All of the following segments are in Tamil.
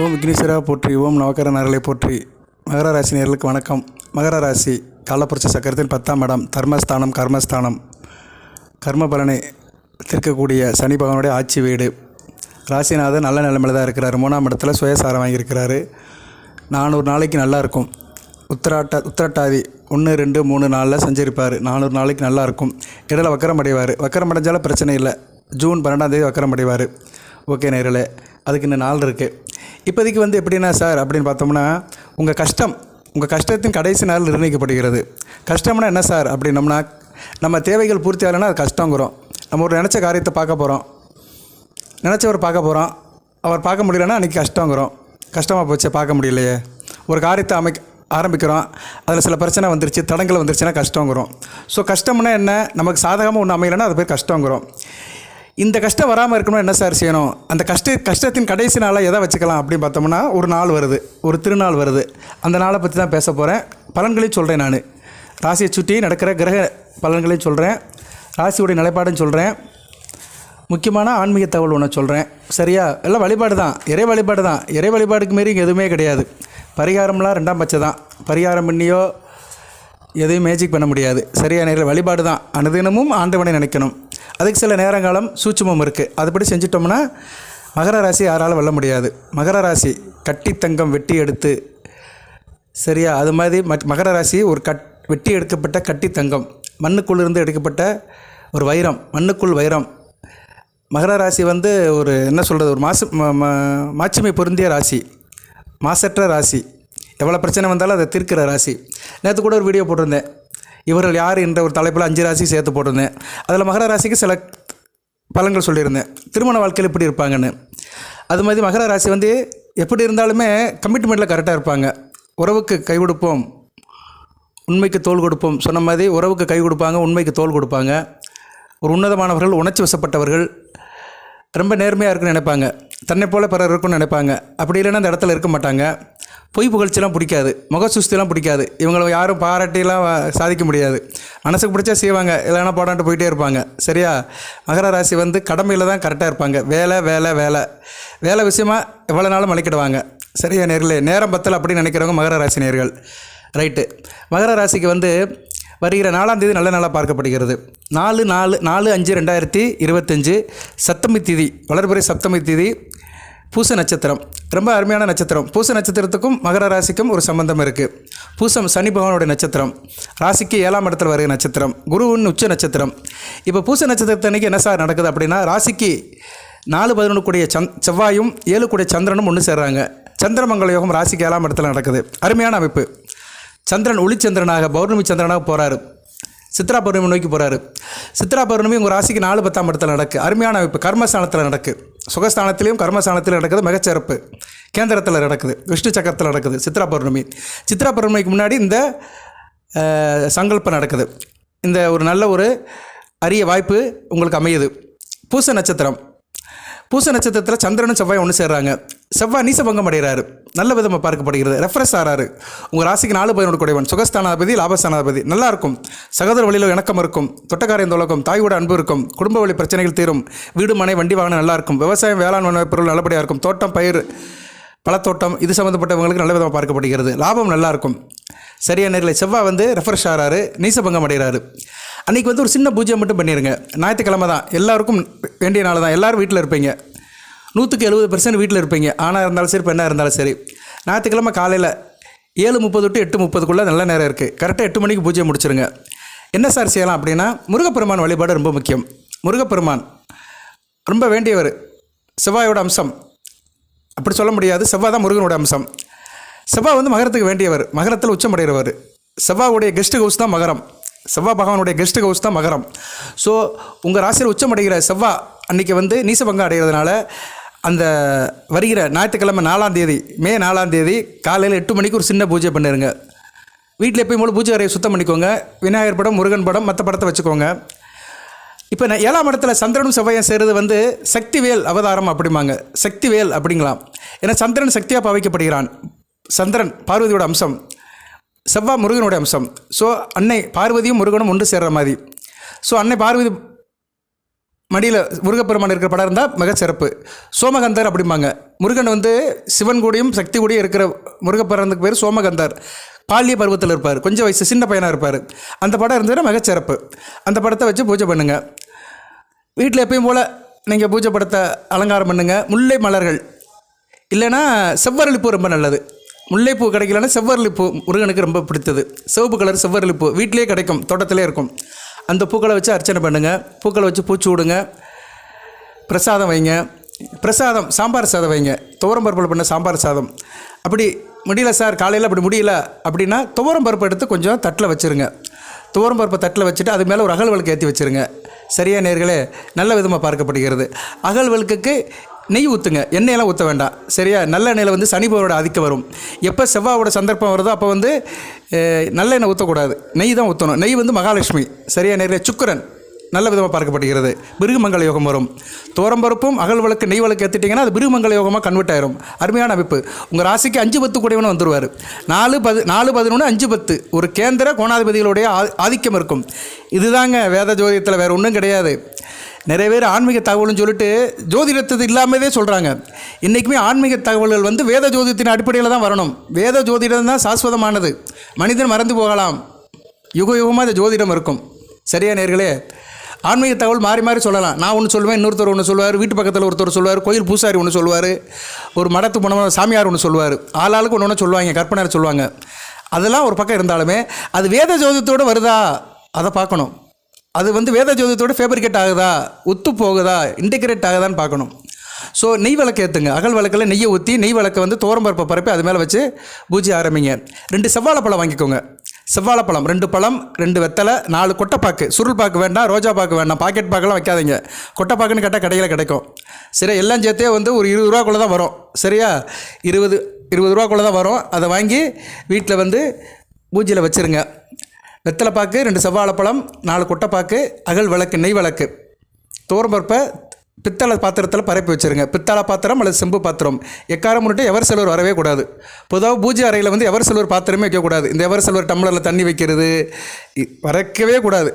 ஓம் விக்னேஸ்வரா போற்றி ஓம் நவக்கர நரலை போற்றி. மகர ராசி நேர்களுக்கு வணக்கம். மகர ராசி காலப்புரட்சி சக்கரத்தின் பத்தாம் இடம் தர்மஸ்தானம் கர்மஸ்தானம். கர்ம பலனை சனி பகவானுடைய ஆட்சி வீடு. ராசிநாதன் நல்ல நிலைமையில் தான் இருக்கிறார். மூணாம் இடத்துல சுயசாரம் வாங்கியிருக்கிறாரு. நானூறு நாளைக்கு நல்லா இருக்கும். உத்திராட்ட உத்திராட்டாதி ஒன்று ரெண்டு மூணு நாளில் செஞ்சுருப்பார். நானூறு நாளைக்கு நல்லாயிருக்கும் இடையில வக்கரம் அடைவார். வக்கரம் அடைஞ்சாலும் பிரச்சனை இல்லை. ஜூன் பன்னெண்டாம் தேதி வக்கரம் அடைவார். ஓகே நேரில் அதுக்கு இன்னும் நாள் இருக்குது இப்போதைக்கு வந்து எப்படின்னா சார் அப்படின்னு பார்த்தோம்னா உங்கள் கஷ்டம் உங்கள் கஷ்டத்தின் கடைசி நாள் நிர்ணயிக்கப்படுகிறது. கஷ்டம்னா என்ன சார்? அப்படின்னம்னா நம்ம தேவைகள் பூர்த்தி ஆகலைன்னா அது கஷ்டங்கிறோம். நம்ம ஒரு நினச்ச காரியத்தை பார்க்க போகிறோம் நினச்சவர் பார்க்க போகிறோம் அவர் பார்க்க முடியலன்னா அன்றைக்கி கஷ்டங்கிறோம். கஷ்டமாக போச்சு பார்க்க முடியலையே. ஒரு காரியத்தை அமைக்க ஆரம்பிக்கிறோம். அதில் சில பிரச்சனை வந்துருச்சு தடங்கள் வந்துருச்சுன்னா கஷ்டங்கிறோம். ஸோ கஷ்டம்னா என்ன? நமக்கு சாதகமாக ஒன்று அமையலைன்னா அது பேர் கஷ்டங்கிறோம். இந்த கஷ்டம் வராமல் இருக்கணும்னா என்ன சார் செய்யணும்? அந்த கஷ்ட கஷ்டத்தின் கடைசி நாளாக எதை வச்சுக்கலாம் அப்படின்னு பார்த்தோம்னா ஒரு நாள் வருது ஒரு திருநாள் வருது. அந்த நாளை பற்றி தான் பேச போகிறேன் பலன்களையும் சொல்கிறேன் நான். ராசியை சுற்றி நடக்கிற கிரக பலன்களையும் சொல்கிறேன் ராசியுடைய நிலைப்பாடும் சொல்கிறேன் முக்கியமான ஆன்மீக தகவல் ஒன்று சொல்கிறேன் சரியா? எல்லாம் வழிபாடு தான். இறை வழிபாடு தான். இறை வழிபாடுக்கு மாரி இங்கே எதுவுமே கிடையாது. பரிகாரம்லாம் ரெண்டாம் பட்சம் தான். பரிகாரம் பண்ணியோ எதையும் மேஜிக் பண்ண முடியாது. சரியான நேரில் வழிபாடு தான். அனுதினமும் ஆண்டவனை நினைக்கணும். அதுக்கு சில நேரங்காலம் சூட்சுமம் இருக்குது அதுபடி செஞ்சிட்டோம்னா மகர ராசி யாராலும் வெல்ல முடியாது. மகர ராசி கட்டி தங்கம் வெட்டி எடுத்து சரியா? அது மாதிரி மட் மகர ராசி ஒரு கட் வெட்டி எடுக்கப்பட்ட கட்டி தங்கம் மண்ணுக்குள்ளிருந்து எடுக்கப்பட்ட ஒரு வைரம் மண்ணுக்குள் வைரம். மகர ராசி வந்து ஒரு என்ன சொல்கிறது ஒரு மாசு மாட்சிமை பொருந்திய ராசி. மாசற்ற ராசி. எவ்வளோ பிரச்சனை வந்தாலும் அதை தீர்க்கிற ராசி. நேற்று கூட ஒரு வீடியோ போட்டிருந்தேன். இவர்கள் யார் என்ற ஒரு தலைப்பில் அஞ்சு ராசி சேர்த்து போட்டிருந்தேன். அதில் மகர ராசிக்கு சில பலன்கள் சொல்லியிருந்தேன். திருமண வாழ்க்கையில் எப்படி இருப்பாங்கன்னு. அது மாதிரி மகர ராசி வந்து எப்படி இருந்தாலுமே கமிட்மெண்ட்டில் கரெக்டாக இருப்பாங்க. உறவுக்கு கை கொடுப்போம். உண்மைக்கு தோல் கொடுப்போம். சொன்ன மாதிரி உறவுக்கு கை கொடுப்பாங்க உண்மைக்கு தோல் கொடுப்பாங்க. ஒரு உன்னதமானவர்கள் உணர்ச்சி வசப்பட்டவர்கள். ரொம்ப நேர்மையாக இருக்குன்னு நினைப்பாங்க. தன்னை போல் பிறர் இருக்குன்னு நினைப்பாங்க. அப்படி இல்லைன்னா அந்த இடத்துல இருக்க மாட்டாங்க. பொய் புகழ்ச்சிலாம் பிடிக்காது முகசுஸ்திலாம் பிடிக்காது. இவங்களை யாரும் பாராட்டிலாம் சாதிக்க முடியாது. மனசுக்கு பிடிச்சா செய்வாங்க இல்லைன்னா போடாண்டு போயிட்டே இருப்பாங்க. சரியா? மகர ராசி வந்து கடமையில் தான் கரெக்டாக இருப்பாங்க. வேலை வேலை வேலை. வேலை விஷயமா எவ்வளோ நாளும் மலைக்கிடுவாங்க சரியா நேர்களே? நேரம் பத்தல அப்படின்னு நினைக்கிறவங்க மகர ராசி நேர்கள். ரைட்டு மகர ராசிக்கு வந்து வருகிற நாலாம் தேதி நல்ல நாளாக பார்க்கப்படுகிறது. நாலு நாலு நாலு அஞ்சு ரெண்டாயிரத்தி இருபத்தஞ்சு சப்தமி திதி வளர்பிறை சப்தமி திதி பூச நட்சத்திரம். ரொம்ப அருமையான நட்சத்திரம். பூச நட்சத்திரத்துக்கும் மகர ராசிக்கும் ஒரு சம்பந்தம் இருக்குது பூசம் சனி பகவானுடைய நட்சத்திரம். ராசிக்கு ஏழாம் இடத்துல வருகிற நட்சத்திரம். குருவின் உச்ச நட்சத்திரம். இப்போ பூச நட்சத்திரத்தன்னைக்கு என்ன சார் நடக்குது அப்படின்னா ராசிக்கு நாலு பதினொன்று கூடிய சந் செவ்வாயும் ஏழு கூடிய சந்திரனும் ஒன்று சேர்றாங்க. சந்திரமங்கல யோகம் ராசிக்கு ஏழாம் இடத்துல நடக்குது. அருமையான அமைப்பு. சந்திரன் ஒளிச்சந்திரனாக பௌர்ணமி சந்திரனாக போகிறாரு சித்ரா பௌர்ணமி நோக்கி போகிறாரு சித்ரா பௌர்ணமி உங்கள் ராசிக்கு நாலு பத்தாம் இடத்துல நடக்கு. அருமையான அமைப்பு. கர்மஸ்தானத்தில் நடக்கு. சுகஸ்தானத்திலையும் கர்மஸ்தானத்திலும் நடக்குது மிகச்சிறப்பு. கேந்திரத்தில் நடக்குது விஷ்ணு சக்கரத்தில் நடக்குது சித்ரா பௌர்ணமி. சித்ரா பௌர்ணமிக்கு முன்னாடி இந்த சங்கல்பம் நடக்குது. இந்த ஒரு நல்ல ஒரு அரிய வாய்ப்பு உங்களுக்கு அமையுது. பூச நட்சத்திரம். பூச நட்சத்திரத்தில் சந்திரனும் செவ்வாய் ஒன்று சேர்றாங்க. செவ்வாய் நீசபங்கம் அடைகிறாரு. நல்ல விதமாக பார்க்கப்படுகிறது. ரெஃப்ரெஷ் ஆறாரு. உங்கள் ராசிக்கு நாலு பதினொன்று குடைவன். சுகஸ்தானாதிபதி லாபஸ்தானாதிபதி. நல்லா இருக்கும். சகோதர வழியில் இணக்கம் இருக்கும். தொட்டக்காரியம் தொழக்கம் தாயோட அன்பு இருக்கும். குடும்ப வழி பிரச்சனைகள் தீரும். வீடு மனை வண்டி வாகனம் நல்லா இருக்கும். விவசாயம் வேளாண் பொருள் நல்லபடியாக இருக்கும். தோட்டம் பயிர் பழத்தோட்டம் இது சம்மந்தப்பட்டவங்களுக்கு நல்ல விதமாக பார்க்கப்படுகிறது. லாபம் நல்லா இருக்கும். நேரில் செவ்வாய் வந்து ரெஃப்ரெஷ் ஆகிறாரு நீசபங்கம் அடைகிறாரு. அன்றைக்கி வந்து ஒரு சின்ன பூஜை மட்டும் பண்ணிடுங்க ஞாயிற்றுக்கிழமை தான். எல்லாருக்கும் வேண்டிய நாள் தான். எல்லோரும் வீட்டில் இருப்பீங்க. நூற்றுக்கு எழுபது பெர்சன்ட் வீட்டில் இருப்பீங்க. ஆனால் இருந்தாலும் சரி பெண்ணாக இருந்தாலும் சரி. ஞாயிற்றுக்கிழமை காலையில் ஏழு முப்பது டு எட்டு முப்பதுக்குள்ளே நல்ல நேரம் இருக்குது கரெக்டாக எட்டு மணிக்கு பூஜை முடிச்சிருங்க. என்ன சார் செய்யலாம் அப்படின்னா முருகப்பெருமான் வழிபாடு ரொம்ப முக்கியம். முருகப்பெருமான் ரொம்ப வேண்டியவர். செவ்வாயோட அம்சம். அப்படி சொல்ல முடியாது. செவ்வாய் தான் முருகனோட அம்சம். செவ்வாய் வந்து மகரத்துக்கு வேண்டியவர். மகரத்தில் உச்சமடைகிறவர் செவ்வாவுடைய கெஸ்ட் ஹவுஸ் தான் மகரம். செவ்வாய் பகவானுடைய கெஸ்ட் ஹவுஸ் தான் மகரம். ஸோ உங்கள் ராசியில் உச்சமடைகிற செவ்வாய் அன்றைக்கி வந்து நீசபங்கம் அடைகிறதுனால அந்த வருகிற ஞாயிற்றுக்கிழமை நாலாம் தேதி மே நாலாம் தேதி காலையில் எட்டு மணிக்கு ஒரு சின்ன பூஜை பண்ணிடுங்க வீட்டில் எப்பயும் போல பூஜை அறையை சுத்தம் பண்ணிக்கோங்க. விநாயகர் படம் முருகன் படம் மற்ற படத்தை வச்சுக்கோங்க. இப்போ நான் ஏழாம் இடத்துல சந்திரனும் செவ்வாயும் சேருது வந்து சக்திவேல் அவதாரம் அப்படிம்பாங்க. சக்திவேல் அப்படிங்களாம் ஏன்னா சந்திரன் சக்தியாக பாவிக்கப்படுகிறான். சந்திரன் பார்வதியோட அம்சம். செவ்வாய் முருகனுடைய அம்சம். ஸோ அன்னை பார்வதியும் முருகனும் ஒன்று சேர்ற மாதிரி. ஸோ அன்னை பார்வதி மடியில் முருகப்பெருமான் இருக்கிற படம் இருந்தால் மிகச்சிறப்பு சோமகந்தர் அப்படிம்பாங்க. முருகன் வந்து சிவன் கூடயும் சக்தி கூடயும் இருக்கிற முருகப்பெருமானுக்கு பேர் சோமகந்தர். பாலிய பருவத்தில் இருப்பார். கொஞ்சம் வயசு சின்ன பையனாக இருப்பார். அந்த படம் இருந்ததுன்னா மிகச்சிறப்பு அந்த படத்தை வச்சு பூஜை பண்ணுங்கள் வீட்டில் எப்பயும் போல் நீங்கள் பூஜை படத்தை அலங்காரம் பண்ணுங்கள் முல்லை மலர்கள். இல்லைன்னா செவ்வரளிப்பு ரொம்ப நல்லது. முல்லைப்பூ கிடைக்கலன்னா செவ்வரளிப்பூ முருகனுக்கு ரொம்ப பிடித்தது. சிவப்பு கலர் செவ்வரளிப்பூ வீட்டிலே கிடைக்கும் தோட்டத்திலே இருக்கும். அந்த பூக்களை வச்சு அர்ச்சனை பண்ணுங்கள் பூக்களை வச்சு பூச்சி விடுங்க. பிரசாதம் வைங்க. பிரசாதம் சாம்பார் சாதம் வைங்க. துவரம் பருப்பில் பண்ண சாம்பார் சாதம். அப்படி முடியல சார் காலையில் அப்படி முடியல அப்படின்னா துவரம் பருப்பு எடுத்து கொஞ்சம் தட்டில் வச்சுருங்க. துவரம் பருப்பை தட்டில் வச்சுட்டு அது மேலே ஒரு அகல் விளக்கு ஏற்றி வச்சுருங்க. சரியா நேர்களே? நல்ல விதமாக பார்க்கப்படுகிறது. அகல் விளக்குக்கு நெய் ஊற்றுங்க எண்ணெயெல்லாம் ஊற்ற வேண்டாம். சரியா? நல்ல எண்ணெயில் வந்து சனி பகவானோட ஆதிக்கம் வரும். எப்போ செவ்வாவோட சந்தர்ப்பம் வருதோ அப்போ வந்து நல்ல எண்ணெய் ஊற்றக்கூடாது நெய் தான் ஊற்றணும் நெய் வந்து மகாலட்சுமி. சரியா? நிறைய சுக்கிரன் நல்ல விதமாக பார்க்கப்படுகிறது. பிருகுமங்கல யோகம் வரும். தோரம்பருப்பும் அகல் வழக்கு நெய் வழக்கு எடுத்துட்டிங்கன்னா அது பிருகுமங்கல யோகமாக கன்வெர்ட் ஆயிரும். அருமையான அமைப்பு. உங்கள் ராசிக்கு அஞ்சு பத்து கூடியவனு வந்துடுவார் நாலு பது நாலு பதினொன்று அஞ்சு பத்து. ஒரு கேந்திர கோணாதிபதிகளுடைய ஆ- ஆதிக்கம் இருக்கும். இதுதாங்க வேத ஜோதியத்தில் வேறு ஒன்றும் கிடையாது. நிறைய பேர் ஆன்மீக தகவல்னு சொல்லிட்டு ஜோதிடத்தது இல்லாமலே சொல்கிறாங்க இன்றைக்குமே ஆன்மீக தகவல்கள் வந்து வேத ஜோதிடத்தின் அடிப்படையில் தான் வரணும். வேத ஜோதிடம் தான் சாஸ்வதமானது. மனிதன் மறந்து போகலாம். யுக யுகமாக இந்த ஜோதிடம் இருக்கும். சரியா நேர்களே? ஆன்மீக தகவல் மாறி மாறி சொல்லலாம். நான் ஒன்று சொல்லுவேன் இன்னொருத்தர் ஒன்று சொல்லுவார். வீட்டு பக்கத்தில் ஒருத்தர் சொல்லுவார் கோயில் பூசாரி ஒன்று சொல்லுவார் ஒரு மடத்து போனவன் சாமியார் ஒன்று சொல்லுவார். ஆளாளுக்கு ஒன்று ஒன்று சொல்லுவாங்க கற்பனை சொல்லுவாங்க. அதெல்லாம் ஒரு பக்கம் இருந்தாலுமே அது வேத ஜோதிடத்தோடு வருதா? அதை பார்க்கணும். அது வந்து வேத ஜோதியத்தோட ஃபேப்ரிகேட் ஆகுதா? ஒத்து போகுதா? இன்டிகிரேட் ஆகுதான்னு பார்க்கணும். ஸோ நெய் விளக்கு ஏற்றுங்க அகல் விளக்கில் நெய்யை ஊற்றி நெய் விளக்கை வந்து தோரம்பருப்பை பரப்பி அது மேலே வச்சு பூஜை ஆரம்பிங்க. ரெண்டு செவ்வாழைப்பழம் வாங்கிக்கோங்க. செவ்வாழைப்பழம் ரெண்டு பழம் ரெண்டு வெத்தலை நாலு கொட்டைப்பாக்கு. சுருள் பாக்கு வேண்டாம் ரோஜா பாக்கு வேண்டாம் பாக்கெட் பாக்கெல்லாம் வைக்காதீங்க. கொட்டைப்பாக்குன்னு கேட்டால் கடையில் கிடைக்கும். சரி எல்லாம் சேர்த்தே வந்து ஒரு இருபது ரூபாக்குள்ளே தான் வரும். சரியா? இருபது இருபது ரூபாக்குள்ளே தான் வரும். அதை வாங்கி வீட்டில் வந்து பூஜையில் வச்சுருங்க. வெத்தலைப்பாக்கு ரெண்டு செவ்வாழைப்பழம் நாலு கொட்டைப்பாக்கு அகல் விளக்கு நெய் விளக்கு. தோரம்பருப்பை பித்தளை பாத்திரத்தில் பரப்பி வச்சுருங்க. பித்தளை பாத்திரம் அல்லது செம்பு பாத்திரம். எக்காரம் முன்னிட்டு எவர் செல்வர் வரவே கூடாது. பொதுவாக பூஜை அறையில் வந்து எவர் செல்வர் பாத்திரமே வைக்கக்கூடாது இந்த எவர் செல்வர் டம்ளரில் தண்ணி வைக்கிறது வரக்கவே கூடாது.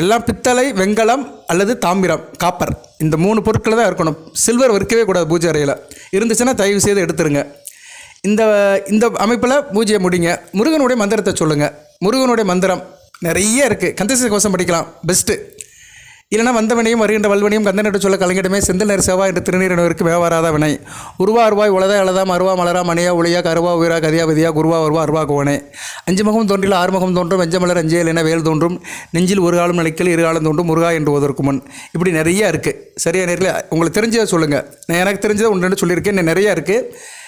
எல்லாம் பித்தளை வெங்கலம் அல்லது தாமிரம் காப்பர். இந்த மூணு பொருட்களை தான் இருக்கணும் சில்வர் வைக்கவே கூடாது பூஜை அறையில். இருந்துச்சுன்னா தயவு செய்து எடுத்துருங்க. இந்த இந்த அமைப்பில் பூஜையை முடிங்க. முருகனுடைய மந்திரத்தை சொல்லுங்கள் முருகனுடைய மந்திரம் நிறைய இருக்குது கந்தச கோஷம் படிக்கலாம். பெஸ்ட்டு இல்லைனா வந்தவனையும் வருகின்ற வல்வனையும் கந்தனிட்டு சொல்ல கலைஞடமே செந்தில் நேர் செவ்வாய் என்று திருநீரனவருக்கு வேவாராத வினை. உருவா அருவாய் உலதா இளதா அருவா மலரா மணியா ஒளியா கருவா உயிரா கதியா விதியா குருவா வருவா அருவா கோவனே. அஞ்சு முகம் தோன்றில் ஆறுமுகம் தோன்றும் வெஞ்சமலர் அஞ்சேல் என வேல் தோன்றும். நெஞ்சில் ஒரு காலம் நிலைக்கல் இரு காலம் தோன்றும் முருகா என்று ஓதற்கு முன். இப்படி நிறைய இருக்குது சரியா நேரில்? உங்களுக்கு தெரிஞ்சதை சொல்லுங்கள் நான் எனக்கு தெரிஞ்சதை ஒன்று சொல்லியிருக்கேன். இன்னும் நிறையா இருக்குது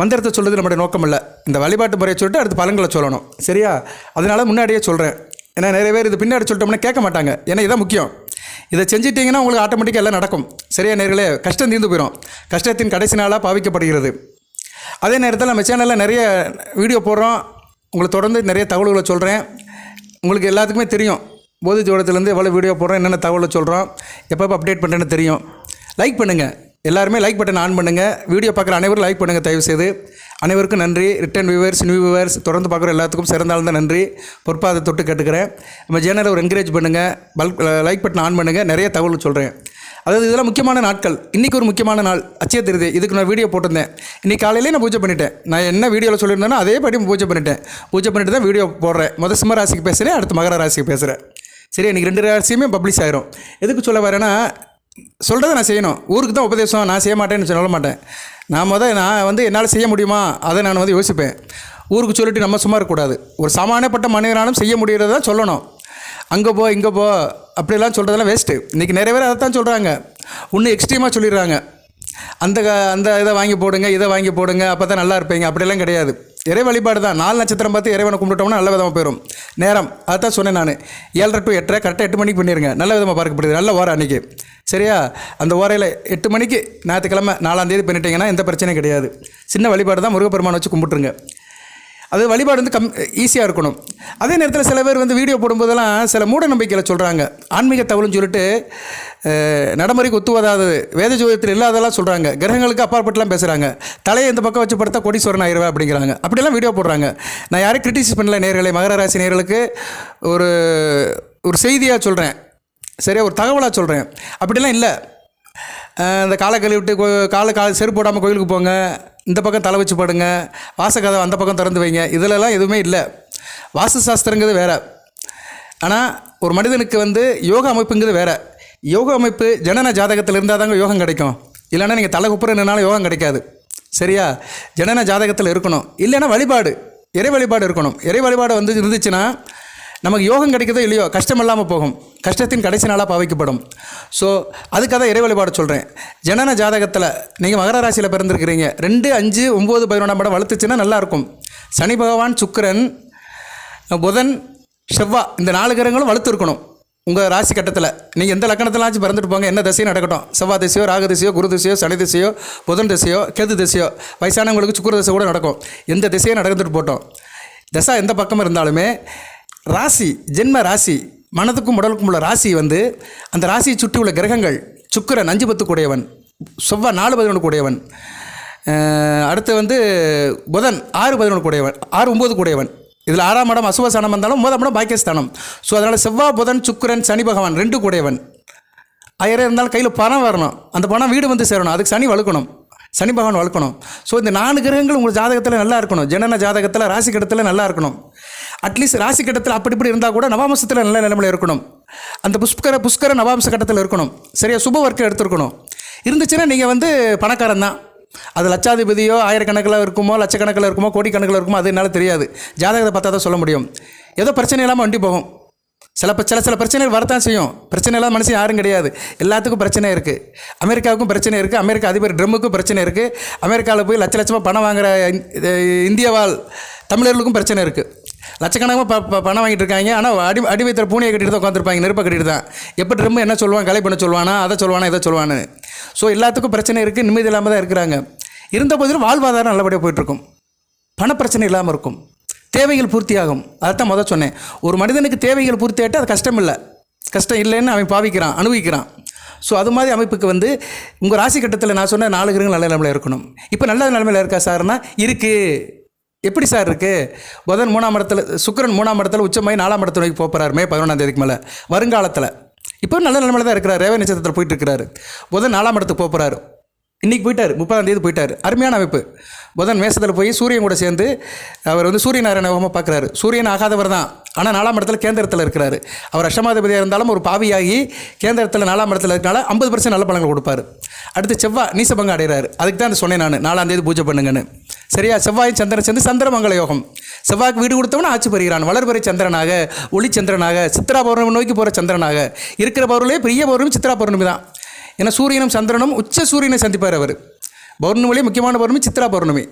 மந்திரத்தை சொல்கிறது நம்முடைய நோக்கம் இல்லை இந்த வழிபாட்டு முறையை சொல்லிட்டு அடுத்து பலன்களை சொல்லணும். சரியா? அதனால் முன்னாடியே சொல்கிறேன் ஏன்னா நிறைய பேர் இது பின்னாடி சொல்லிட்டோம்னா கேட்க மாட்டாங்க. ஏன்னா இதான் முக்கியம். இதை செஞ்சிட்டிங்கன்னா உங்களுக்கு ஆட்டோமேட்டிக்காக எல்லாம் நடக்கும். சரியா நேர்களே? கஷ்டம் தீர்ந்து போயிடும் கஷ்டத்தின் கடைசி நாளாக பாவிக்கப்படுகிறது. அதே நேரத்தில் நம்ம சேனலில் நிறைய வீடியோ போடுறோம். உங்களுக்கு தொடர்ந்து நிறைய தகவல்களை சொல்கிறேன் உங்களுக்கு எல்லாத்துக்குமே தெரியும். போதி ஜோடத்துலேருந்து எவ்வளோ வீடியோ போடுறோம் என்னென்ன தகவலை சொல்கிறோம் எப்பப்போ அப்டேட் பண்ணுறேன்னு தெரியும். லைக் பண்ணுங்கள் எல்லாருமே லைக் பட்டன் ஆன் பண்ணுங்கள் வீடியோ பார்க்குற அனைவரும் லைக் பண்ணுங்கள் தயவு செய்து அனைவருக்கும் நன்றி. ரிட்டன் வியூவர்ஸ் நியூ வியூவர்ஸ் தொடர்ந்து பார்க்குற எல்லாத்துக்கும் சிறந்தாழ்ந்த நன்றி. பொற்பாதை தொட்டு கேட்டுக்கிறேன் நம்ம சேனலை ஒரு என்கரேஜ் பண்ணுங்கள் பல்க் லைக் பட்டன் ஆன் பண்ணுங்கள் நிறைய தகவல் சொல்கிறேன் அதாவது இதெல்லாம் முக்கியமான நாட்கள். இன்றைக்கி ஒரு முக்கியமான நாள். அச்சய திருதி. இதுக்கு நான் வீடியோ போட்டிருந்தேன். இன்றைக்கி காலையிலே நான் பூஜை பண்ணிட்டேன். நான் என்ன வீடியோவில் சொல்லியிருந்தேனோ அதே படி பூஜை பண்ணிட்டேன். பூஜை பண்ணிட்டு தான் வீடியோ போடுறேன். முதல் சிம்ம ராசிக்கு பேசுகிறேன் அடுத்து மகர ராசிக்கு பேசுகிறேன் சரி இன்றைக்கி ரெண்டு ராசியுமே பப்ளிஷ் ஆயிரும். எதுக்கு சொல்ல வரேன்னா சொல்கிறத நான் செய்யணும். ஊருக்கு தான் உபதேசம். நான் செய்ய மாட்டேன்னு சொல்ல மாட்டேன். நான் முதல் நான் வந்து என்னால் செய்ய முடியுமா? அதை நான் வந்து யோசிப்பேன். ஊருக்கு சொல்லிட்டு நம்ம சும்மா இருக்கக்கூடாது. ஒரு சமானப்பட்ட மனிதனாலும் செய்ய முடியறத சொல்லணும். அங்கே போ இங்கே போ அப்படிலாம் சொல்கிறதெல்லாம் வேஸ்ட்டு இன்றைக்கி நிறைய பேர் அதை தான் சொல்கிறாங்க இன்னும் எக்ஸ்ட்ரீமாக சொல்லிடுறாங்க. அந்த அந்த இதை வாங்கி போடுங்க இதை வாங்கி போடுங்க அப்போ தான் நல்லா இருப்பீங்க. அப்படிலாம் கிடையாது. இறை வழிபாடு தான். நாலு நட்சத்திரம் பார்த்து இறைவனை கும்பிட்டோம்னா நல்ல விதமாக போயிடும் நேரம். அதான் சொன்னேன் நான். ஏழரை டு எட்டரை கரெக்டாக எட்டு மணிக்கு பண்ணிடுங்க நல்ல விதமாக பார்க்கப்படுது நல்ல ஓரம் அன்றைக்கி சரியா? அந்த ஓரையில் எட்டு மணிக்கு ஞாயிற்றுக்கிழமை நாலாந்தேதி பண்ணிட்டீங்கன்னா எந்த பிரச்சனையும் கிடையாது. சின்ன வழிபாடு தான் முருகப்பெருமான் வச்சு கும்பிட்டுருங்க. அது வழிபாடு வந்து கம் ஈஸியாக இருக்கணும். அதே நேரத்தில் சில பேர் வந்து வீடியோ போடும்போதெல்லாம் சில மூட நம்பிக்கையில் சொல்கிறாங்க ஆன்மீக தவறுன்னு சொல்லிட்டு நடைமுறைக்கு ஒத்துவதாதது வேத ஜோதியத்தில் இல்லாதெல்லாம் சொல்கிறாங்க கிரகங்களுக்கு அப்பாற்பட்டுலாம் பேசுகிறாங்க தலையை இந்த பக்கம் வச்சு படுத்தா கோடீஸ்வரன் ஆயிடுவேன் அப்படிங்கிறாங்க. அப்படிலாம் வீடியோ போடுறாங்க. நான் யாரும் கிரிட்டிசைஸ் பண்ணல நேர்களை. மகர ராசி நேர்களுக்கு ஒரு ஒரு செய்தியாக சொல்கிறேன் சரியா? ஒரு தகவலாக சொல்கிறேன் அப்படிலாம் இல்லை. இந்த காலை கழுவி விட்டு கோ- காலை கால செருப்பு போடாமல் கோயிலுக்கு போங்க. இந்த பக்கம் தலை வச்சு படுங்க. வாசக்கதை அந்த பக்கம் திறந்து வைங்க. இதிலெல்லாம் எதுவுமே இல்லை. வாஸ்து சாஸ்திரங்கிறது வேறு. ஆனால் ஒரு மனிதனுக்கு வந்து யோகா அமைப்புங்கிறது வேறு. யோக அமைப்பு ஜனன ஜாதகத்தில் இருந்தால் தாங்க யோகம் கிடைக்கும். இல்லைன்னா நீங்கள் தலை குப்புற நின்னாலும் யோகம் கிடைக்காது. சரியா? ஜனன ஜாதகத்தில் இருக்கணும். இல்லைன்னா வழிபாடு. இறை வழிபாடு இருக்கணும். இறை வழிபாடு வந்து இருந்துச்சுன்னா நமக்கு யோகம் கிடைக்கிறதோ இல்லையோ கஷ்டம் இல்லாமல் போகும். கஷ்டத்தின் கடைசி நாளாக பாவிக்கப்படும். ஸோ அதுக்காக தான் இறை வழிபாடு சொல்கிறேன் ஜனன ஜாதகத்தில் நீங்கள் மகர ராசியில் பிறந்திருக்கிறீங்க. ரெண்டு அஞ்சு ஒம்பது பதினொன்றாம் படம் வளர்த்துச்சுன்னா நல்லாயிருக்கும் சனி பகவான் சுக்கரன் புதன் செவ்வா இந்த நாலு கிரகங்களும் வலுத்து இருக்கணும் உங்கள் ராசி கட்டத்தில் நீங்கள் எந்த லக்கணத்திலாச்சும் பிறந்துட்டு போங்க என்ன திசையும் நடக்கட்டும். செவ்வாய் திசையோ ராகு திசையோ குரு திசையோ சனி திசையோ புதன் திசையோ கேது திசையோ வயசானவங்களுக்கு சுக்குர திசை கூட நடக்கும். எந்த திசையும் நடந்துட்டு போட்டோம். திசா எந்த பக்கம் இருந்தாலுமே ராசி ஜென்ம ராசி மனதுக்கும் உடலுக்கும் உள்ள ராசி வந்து அந்த ராசியை சுற்றி உள்ள கிரகங்கள் சுக்கரன் அஞ்சு பத்து கூடையவன் செவ்வாய் நாலு பதினொன்று கூடையவன் அடுத்து வந்து புதன் ஆறு பதினொன்று கூடையவன் ஆறு ஒம்பது கூடையவன். இதில் ஆறாம் இடம் அசுவஸ்தானம் வந்தாலும் ஒன்பதாம் இடம் பாக்கியஸ்தானம். ஸோ அதனால் செவ்வாய் புதன் சுக்கிரன் சனி பகவான் ரெண்டு கூடையவன். ஆயிரம் இருந்தாலும் கையில் பணம் வரணும். அந்த பணம் வீடு வந்து சேரணும். அதுக்கு சனி வழுக்கணும் சனி பகவான் வழுக்கணும் ஸோ இந்த நாலு கிரகங்கள் உங்கள் ஜாதகத்தில் நல்லா இருக்கணும். ஜனன ஜாதகத்தில் ராசி கட்டத்தில் நல்லா இருக்கணும். அட்லீஸ்ட் ராசி கட்டத்தில் அப்படி இப்படி இருந்தால் கூட நவாம்சத்தில் நல்ல நிலைமையில் இருக்கணும். அந்த புஷ்கர புஷ்கர நவாம்ச கட்டத்தில் இருக்கணும். சரியா சுப வர்க்கம் எடுத்துருக்கணும். இருந்துச்சுன்னா நீங்கள் வந்து பணக்காரன் தான் அது லட்சாதிபதியோ ஆயிரக்கணக்கில் இருக்குமோ லட்சக்கணக்கில் இருக்குமோ கோடிக்கணக்கில் இருக்குமோ அது என்னால் தெரியாது. ஜாதகத்தை பார்த்தா தான் சொல்ல முடியும். ஏதோ பிரச்சனை இல்லாமல் வண்டி போகும். சில சில சில பிரச்சனைகள் வரத்தான் செய்யும். பிரச்சனை இல்லாத மனுஷன் யாரும் கிடையாது. எல்லாத்துக்கும் பிரச்சனை இருக்குது அமெரிக்காவுக்கும் பிரச்சனை இருக்குது அமெரிக்க அதிபர் ட்ரம்முக்கும் பிரச்சனை இருக்குது அமெரிக்காவில் போய் லட்ச லட்சமாக பணம் வாங்குற இந்- இந்தியவாழ் தமிழர்களுக்கும் பிரச்சனை இருக்குது லட்சக்கணக்கமாக ப ப- பணம் வாங்கிட்டு இருக்காங்க. ஆனால் அடி அடி வைத்திர பூனையை கட்டிட்டு தான் உட்காந்துருப்பாங்க நெருப்பை கட்டிட்டு தான். எப்போ ட்ரம் என்ன சொல்லுவான்? கலை பண்ண சொல்லுவானா? அதை சொல்லுவானா? இதை சொல்லுவான்னு. ஸோ எல்லாத்துக்கும் பிரச்சனை இருக்குது நிம்மதி இல்லாமல் தான் இருக்கிறாங்க. இருந்த போதிலும் வாழ்வாதாரம் நல்லபடியாக போயிட்டுருக்கும். பணப்பிரச்சனை இல்லாமல் இருக்கும். தேவைகள் பூர்த்தியாகும். அதைத்தான் முதல் சொன்னேன். ஒரு மனிதனுக்கு தேவைகள் பூர்த்தி ஆகிட்டு அது கஷ்டம் இல்லை. கஷ்டம் இல்லைன்னு அவன் பாவிக்கிறான் அனுபவிக்கிறான். ஸோ அது மாதிரி அமைப்புக்கு வந்து உங்கள் ராசி கட்டத்தில் நான் சொன்ன நாலு கிரகங்கள் நல்ல நிலமையில் இருக்கணும். இப்போ நல்ல நிலமையில் இருக்கா சார்னா இருக்குது எப்படி சார் இருக்குது புதன் மூணாம் இடத்துல சுக்கிரன் மூணாம் இடத்துல உச்சமாய் நாலாம் இடத்துல நோக்கி போகிறார் மே பதினொன்றாம் தேதிக்கு மேலே. வருங்காலத்தில். இப்போ நல்ல நிலமையில தான் இருக்கிறார். ரேவ நட்சத்திரத்தில் போயிட்டு இருக்கிறாரு. புதன் நாலாம் இடத்துக்கு போகிறாரு இன்றைக்கி போயிட்டார் முப்பதாம் தேதி போயிட்டார். அருமையான அமைப்பு. புதன் மேசத்தில் போய் சூரியன் கூட சேர்ந்து அவர் வந்து சூரிய நாராயண யோகமாக பார்க்குறாரு. சூரியன் ஆகாதவர் தான். ஆனால் நாலாம் இடத்துல கேந்திரத்தில் இருக்கிறாரு. அவர் அஷ்டமாதிபதியாக இருந்தாலும் ஒரு பாவியாகி கேந்திரத்தில் நாலாம் இடத்துல இருக்கனால ஐம்பது பர்சன்ட் நல்ல பலன்கள் கொடுப்பாரு. அடுத்து செவ்வாய் நீசபங்கம் அடைகிறாரு. அதுக்கு தான் சொன்னேன் நான். நாலாம் தேதி பூஜை பண்ணுங்கன்னு. சரியா? செவ்வாய் சந்திரன் சேர்ந்து சந்திரமங்கல யோகம். செவ்வாய்க்கு வீடு கொடுத்தவன ஆட்சி பெறுகிறான் வளர்பறை சந்திரனாக ஒளி சந்திரனாக சித்ரா பௌர்ணமி நோக்கி போகிற சந்திரனாக. இருக்கிற பௌர்ணமே பெரிய பௌர்ணமி சித்ரா பௌர்ணமி தான். ஏன்னா சூரியனும் சந்திரனும் உச்ச சூரியனை சந்திப்பார் அவர். பௌர்ணமிலே முக்கியமான பௌர்ணமி சித்ரா பௌர்ணமி.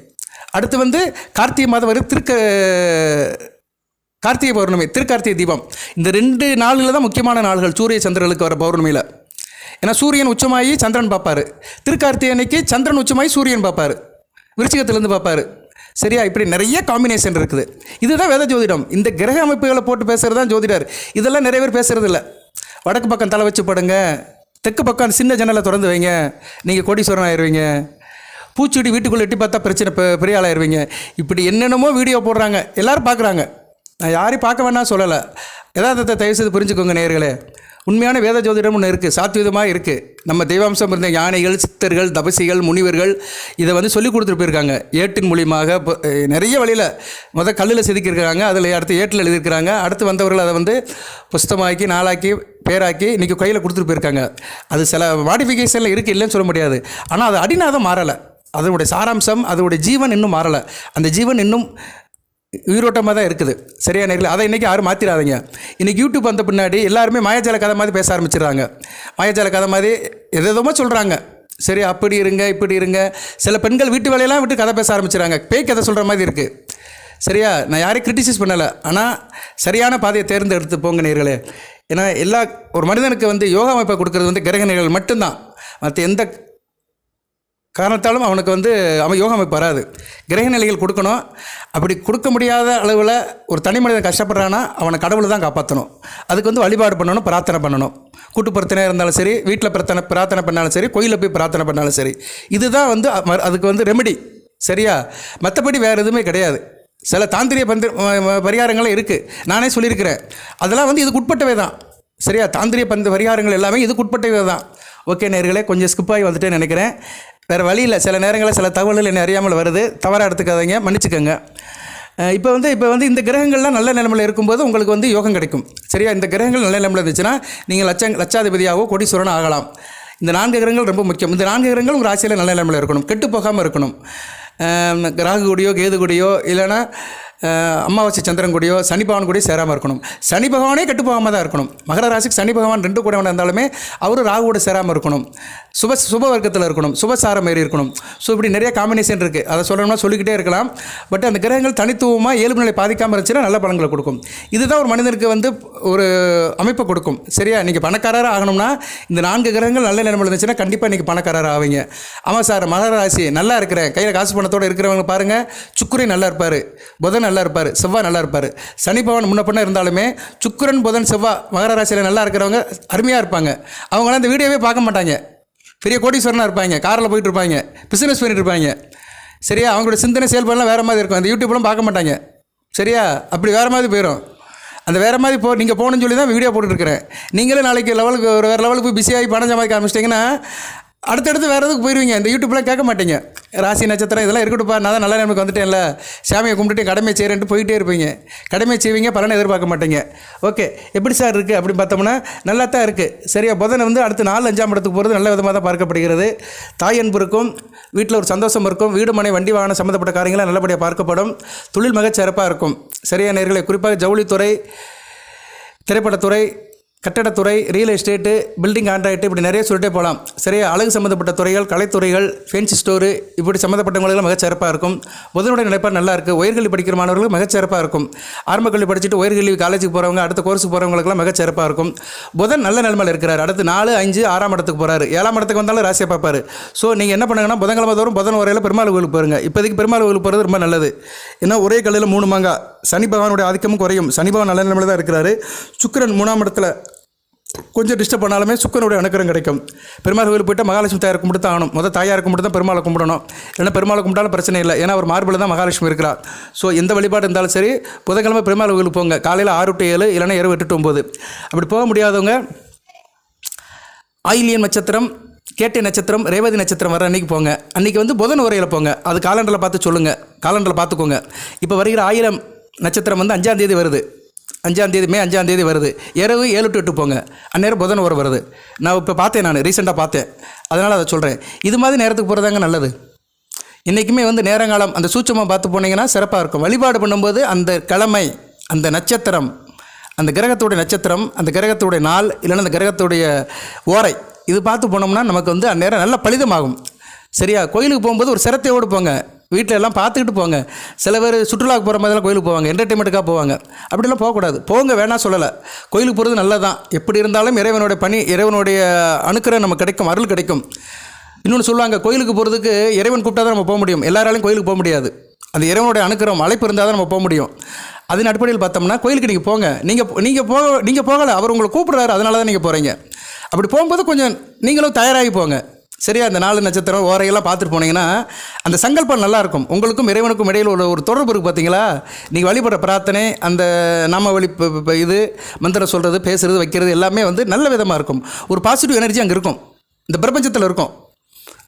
அடுத்து வந்து கார்த்திகை மாதம் வரும் திருக்க கார்த்திகை பௌர்ணமி திருக்கார்த்திகை தீபம். இந்த ரெண்டு நாளில் தான் முக்கியமான நாள்கள் சூரிய சந்திரனுக்கு வர பௌர்ணமியில். ஏன்னா சூரியன் உச்சமாகி சந்திரன் பார்ப்பாரு. திருக்கார்த்திகை அன்னைக்கு சந்திரன் உச்சமாகி சூரியன் பார்ப்பார். விருச்சிகத்திலேருந்து பார்ப்பாரு. சரியா? இப்படி நிறைய காம்பினேஷன் இருக்குது. இதுதான் வேத ஜோதிடம். இந்த கிரக அமைப்புகளை போட்டு பேசுகிறது தான் ஜோதிடர். இதெல்லாம் நிறைய பேர் பேசுறது வடக்கு பக்கம் தலை வச்சு படுங்க. தெற்கு பக்கம் சின்ன ஜன்னலை திறந்து வைங்க. நீங்கள் கோடீஸ்வரன் ஆயிடுவீங்க பூச்செடி வீட்டுக்குள்ளே எட்டி பார்த்தா பிரச்சனை பெரிய ஆளாயிருவீங்க. இப்படி என்னென்னமோ வீடியோ போடுறாங்க. எல்லோரும் பார்க்குறாங்க. நான் யாரையும் பார்க்க வேணாம் சொல்லலை. எதாவது தயவு செய்து புரிஞ்சுக்கோங்க நேர்களே உண்மையான வேத ஜோதிடம் ஒன்று இருக்குது சாத்வீதமாக இருக்குது நம்ம தெய்வாம்சம் இருந்த யானைகள் சித்தர்கள் தபசிகள் முனிவர்கள் இதை வந்து சொல்லி கொடுத்துட்டு போயிருக்காங்க. ஏட்டின் மூலியமாக நிறைய வழியில் மொதல் கல்லில் செதுக்கியிருக்காங்க அதில் அடுத்து ஏட்டில் எழுதியிருக்கிறாங்க. அடுத்து வந்தவர்கள் அதை வந்து புஸ்தமாக்கி நாளாக்கி பேராக்கி இன்றைக்கி கையில் கொடுத்துட்டு போயிருக்காங்க. அது சில மாடிஃபிகேஷனில் இருக்குது இல்லைன்னு சொல்ல முடியாது. ஆனால் அது அடிநாதம் மாறலை. அதனுடைய சாராம்சம் அதனுடைய ஜீவன் இன்னும் மாறலை. அந்த ஜீவன் இன்னும் உயிரோட்டமாக தான் இருக்குது. சரியா நேரில்? அதை இன்றைக்கி யாரும் மாற்றிடாதீங்க இன்றைக்கி யூடியூப் வந்த பின்னாடி எல்லாருமே மாயாஜால கதை மாதிரி பேச ஆரம்பிச்சிடுறாங்க. மாயாஜால கதை மாதிரி எதேதோமோ சொல்கிறாங்க சரி அப்படி இருங்க இப்படி இருங்க. சில பெண்கள் வீட்டு வேலையெல்லாம் விட்டு கதை பேச ஆரம்பிச்சிடுறாங்க. பேய் கதை சொல்கிற மாதிரி இருக்குது சரியா நான் யாரையும் கிரிட்டிசைஸ் பண்ணலை. ஆனால் சரியான பாதையை தேர்ந்தெடுத்து போங்க நேர்களே. ஏன்னா எல்லா ஒரு மனிதனுக்கு வந்து யோகா அமைப்பை கொடுக்கறது வந்து கிரக நிலைகள் மட்டும்தான். மற்ற எந்த காரணத்தாலும் அவனுக்கு வந்து அவன் யோகா அமைப்பு வராது. கிரக நிலைகள் கொடுக்கணும். அப்படி கொடுக்க முடியாத அளவில் ஒரு தனி மனிதன் கஷ்டப்படுறான்னா அவனை கடவுளை தான் காப்பாற்றணும் அதுக்கு வந்து வழிபாடு பண்ணணும் பிரார்த்தனை பண்ணணும். கூட்டு பிரார்த்தனையாக இருந்தாலும் சரி வீட்டில் பிரார்த்தனை பிரார்த்தனை பண்ணாலும் சரி கோயிலில் போய் பிரார்த்தனை பண்ணாலும் சரி. இதுதான் வந்து அதுக்கு வந்து ரெமெடி சரியா? மற்றபடி வேறு எதுவுமே கிடையாது. சில தாந்திரிய பந்த பரிகாரங்களும் இருக்குது நானே சொல்லியிருக்கிறேன். அதெல்லாம் வந்து இதுக்கு உட்பட்டவை தான். சரியா? தாந்திரிய பந்த பரிகாரங்கள் எல்லாமே இதுக்குட்பட்டவை தான். ஓகே நேர்களே கொஞ்சம் ஸ்கிப் ஆகி வந்துட்டேன்னு நினைக்கிறேன். வேறு வழி இல்லை சில நேரங்களில் சில தகவல்கள் என்ன அறியாமல் வருது. தவறாக எடுத்துக்காதீங்க. மன்னிச்சுக்கோங்க. இப்போ வந்து இப்போ வந்து இந்த கிரகங்கள்லாம் நல்ல நிலைமையில் இருக்கும்போது உங்களுக்கு வந்து யோகம் கிடைக்கும். சரியா? இந்த கிரகங்கள் நல்ல நிலமையில் இருந்துச்சுன்னா நீங்கள் லட்ச லட்சாதிபதியாகவோ கோடீஸ்வரன் ஆகலாம். இந்த நான்கு கிரகங்கள் ரொம்ப முக்கியம். இந்த நான்கு கிரகங்கள் உங்கள் ராசியில் நல்ல நிலைமையில் இருக்கணும். கெட்டு போகாமல் இருக்கணும். ராகு கூடியோ கேது கூடியோ இல்லைன்னா அமாவாசை சந்திரன் கூடயோ சனி பகவான் கூடயோ சேராமல் இருக்கணும். சனி பகவானே கெட்டு போகாமல் தான் இருக்கணும். மகர ராசிக்கு சனி பகவான் ரெண்டு கூட இருந்தாலுமே அவரும் ராகுவோட சேராமல் இருக்கணும். சுப சுப வர்க்கத்தில் இருக்கணும். சுபசாரம் மாரி இருக்கணும். ஸோ இப்படி நிறைய காம்பினேஷன் இருக்குது அதை சொல்லணும்னா சொல்லிக்கிட்டே இருக்கலாம். பட் அந்த கிரகங்கள் தனித்துவமாக இயல்பு நிலை பாதிக்காமல் இருந்துச்சுன்னா நல்ல பலன்களை கொடுக்கும். இதுதான் ஒரு மனிதனுக்கு வந்து ஒரு அமைப்பை கொடுக்கும். சரியா? நீங்கள் பணக்காரராக ஆகணும்னா இந்த நான்கு கிரகங்கள் நல்ல நிலைமையில் இருந்துச்சுன்னா கண்டிப்பாக இன்றைக்கி பணக்காரராக ஆவீங்க. ஆமாம் சார் மகர ராசி நல்லா இருக்கிறேன். கையில் காசு பணத்தோடு இருக்கிறவங்க பாருங்கள் சுக்குரை நல்லா இருப்பார். புதன் நல்லா இருப்பார் செவ்வாய் நல்லா இருப்பார். சனி பகவான் முன்ன பண்ண இருந்தாலுமே சுக்கிரன் புதன் செவ்வாய் மகர ராசியில் நல்லா இருக்கிறவங்க அருமையாக இருப்பாங்க. அவங்களாம் இந்த வீடியோவே பார்க்க மாட்டாங்க. பெரிய கோடீஸ்வரனாக இருப்பாங்க காரில் போயிட்டு இருப்பாங்க பிஸ்னஸ் பண்ணிட்டு இருப்பாங்க. சரியா? அவங்களோட சிந்தனை செயல்பாடுலாம் வேறு மாதிரி இருக்கும். அந்த யூடியூப்லாம் பார்க்க மாட்டாங்க. சரியா? அப்படி வேறு மாதிரி போயிடும் அந்த வேறு மாதிரி போ நீங்கள் போகணும்னு சொல்லி தான் வீடியோ போட்டுருக்கிறேன் நீங்களே நாளைக்கு லெவலுக்கு ஒரு வேறு லெவலுக்கு போய் பிஸியாகி பணம் சம்பாதிக்க ஆரம்பிச்சிட்டிங்கன்னா அடுத்தடுத்து வேறு எதுக்கு போயிடுவீங்க இந்த யூடியூப்லாம் கேட்க மாட்டீங்க. ராசி நட்சத்திரம் இதெல்லாம் இருக்கட்டும்ப்பா. நான் தான் நல்ல நிலைமைக்கு வந்துட்டேன்ல. சாமியை கும்பிட்டுட்டு கடமை செய்கிறேன்ட்டு போயிட்டே இருப்பீங்க. கடமை செய்வீங்க பலனை எதிர்பார்க்க மாட்டீங்க. ஓகே எப்படி சார் இருக்குது அப்படின்னு பார்த்தோம்னா நல்லா தான் இருக்குது சரியா புதனை வந்து அடுத்து நாலு அஞ்சாம் இடத்துக்கு போகிறது நல்ல விதமாக தான் பார்க்கப்படுகிறது. தாய் அன்பு இருக்கும் வீட்டில் ஒரு சந்தோஷம் இருக்கும் வீடு மனை வண்டி வாகனம் சம்மந்தப்பட்ட காரியங்களாக நல்லபடியாக பார்க்கப்படும். தொழில் மிகச் சிறப்பாக இருக்கும். சரியா நேர்களை குறிப்பாக ஜவுளித்துறை திரைப்படத்துறை கட்டடத்துறை ரியல் எஸ்டேட்டு பில்டிங் கான்ட்ராக்ட் இப்படி நிறைய சொல்லிட்டே போகலாம். சரியா? அழகு சம்மந்தப்பட்ட துறைகள் கலைத்துறைகள் ஃபேன்சி ஸ்டோரு இப்படி சம்மந்தப்பட்டவங்களுக்கு மிகச்சிறப்பாக இருக்கும். முதலுடைய நிலைப்பாடு நல்லா இருக்குது உயர்கல்வி படிக்கிற மாணவர்களுக்கு மிகச்சிறப்பாக இருக்கும். ஆரம்ப கல்வி படிச்சுட்டு உயர்கல்வி காலேஜுக்கு போகிறவங்க அடுத்த கோர்ஸுக்கு போகிறவங்களுக்குலாம் மிகச்சிறப்பாக இருக்கும். புதன் நல்ல நிலைமையில் இருக்கிறார். அடுத்து நாலு அஞ்சு ஆறாம் இடத்துக்கு போகிறாரு ஏழாம் இடத்துக்கு வந்தாலும் ராசியை பார்ப்பார். ஸோ நீங்கள் என்ன பண்ணுங்கன்னா புதன்கிழமை தோறும் புதன் உரையில் பெருமாள் கோயிலுக்கு போயிருங்க. இப்போதைக்கு பெருமாள் கோயிலுக்கு போகிறது ரொம்ப நல்லது. ஏன்னா ஒரே கல்லில் மூணு மாங்கா. சனி பகவானுடைய ஆதிக்கமும் குறையும். சனி பகவான் நல்ல நிலைமையில் தான் இருக்கிறாரு. சுக்கரன் மூணாம் இடத்துல கொஞ்சம் டிஸ்டர்ப் பண்ணாலுமே சுக்கரனுடைய அனுக்கிரம் கிடைக்கும். பெருமாள் கோயில் போயிட்டு மகாலட்சுமி தாயார் கும்பிட்டு தான் ஆகணும். முதல் தாயார் கும்பிட்டு தான் பெருமாளை கும்பிடணும். ஏன்னா பெருமாளை கும்பிட்டாலும் பிரச்சனை இல்லை. ஏன்னா அவர் மார்பில் தான் மகாலட்சுமி இருக்கிறார். ஸோ எந்த வழிபாடு இருந்தாலும் சரி புதன்கிழமை பெருமாள் கோயிலுக்கு போங்க. காலையில் ஆறு டு ஏழு இல்லைன்னா இரவு எட்டு to ஒம்பது அப்படி போக முடியாதவங்க ஆயிலியன் நட்சத்திரம் கேட்டை நட்சத்திரம் ரேவதி நட்சத்திரம் வர அன்னைக்கு போங்க. அன்றைக்கி வந்து புதன் உரையில் போங்க. அது காலண்டரில் பார்த்து சொல்லுங்கள் காலண்டரில் பார்த்துக்கோங்க. இப்போ வருகிற ஆயிரம் நட்சத்திரம் வந்து அஞ்சாந்தேதி வருது. அஞ்சாம் தேதி மே அஞ்சாம் தேதி வருது. இரவு ஏழு டு எட்டு போங்க. அந்நேரம் புதன் ஒரு வருது. நான் இப்போ பார்த்தேன் நான் ரீசெண்டாக பார்த்தேன். அதனால் அதை சொல்கிறேன் இது மாதிரி நேரத்துக்கு போகிறதாங்க நல்லது. இன்றைக்குமே வந்து நேரங்காலம் அந்த சூட்சமாக பார்த்து போனீங்கன்னா சிறப்பாக இருக்கும். வழிபாடு பண்ணும்போது அந்த கிழமை அந்த நட்சத்திரம் அந்த கிரகத்துடைய நட்சத்திரம் அந்த கிரகத்துடைய நாள் இல்லைன்னா அந்த கிரகத்துடைய ஓரை இது பார்த்து போனோம்னா நமக்கு வந்து அந்நேரம் நல்ல பலிதமாகும். சரியா? கோயிலுக்கு போகும்போது ஒரு சிரத்தையோடு போங்க. வீட்டில் எல்லாம் பார்த்துக்கிட்டு போங்க. சில பேர் சுற்றுலாவுக்கு போகிற மாதிரிலாம் கோயிலுக்கு போவாங்க என்டர்டைன்மெண்ட்டுக்காக போவாங்க. அப்படிலாம் போகக்கூடாது. போங்க வேணாம் சொல்லலை. கோயிலுக்கு போகிறது நல்லது தான் எப்படி இருந்தாலும் இறைவனுடைய பணி இறைவனுடைய அணுக்கிற நம்ம கிடைக்கும் அருள் கிடைக்கும். இன்னொன்று சொல்லுவாங்க கோயிலுக்கு போகிறதுக்கு இறைவன் கூப்பிட்டா தான் நம்ம போக முடியும். எல்லாராலையும் கோயிலுக்கு போக முடியாது. அந்த இறைவனுடைய அணுக்கிறோம் அழைப்பு இருந்தால் தான் நம்ம போக முடியும். அதன் அடிப்படையில் பார்த்தோம்னா கோயிலுக்கு நீங்கள் போங்க. நீங்கள் நீங்கள் போக நீங்கள் போகலை அவர் உங்களை கூப்பிடுறாரு அதனால தான் நீங்கள் போகிறீங்க அப்படி போகும்போது கொஞ்சம் நீங்களும் தயாராகி போங்க. சரியா? அந்த நாலு நட்சத்திரம் ஓரையெல்லாம் பார்த்துட்டு போனீங்கன்னா அந்த சங்கல்பம் நல்லாயிருக்கும். உங்களுக்கும் இறைவனுக்கும் இடையில் உள்ள ஒரு தொடர்பு இருக்குது பார்த்தீங்களா? நீங்கள் வழிபடுற பிரார்த்தனை அந்த நாம வழி இது மந்திரம் சொல்கிறது பேசுகிறது வைக்கிறது எல்லாமே வந்து நல்ல விதமாக இருக்கும். ஒரு பாசிட்டிவ் எனர்ஜி அங்கே இருக்கும். இந்த பிரபஞ்சத்தில் இருக்கும்.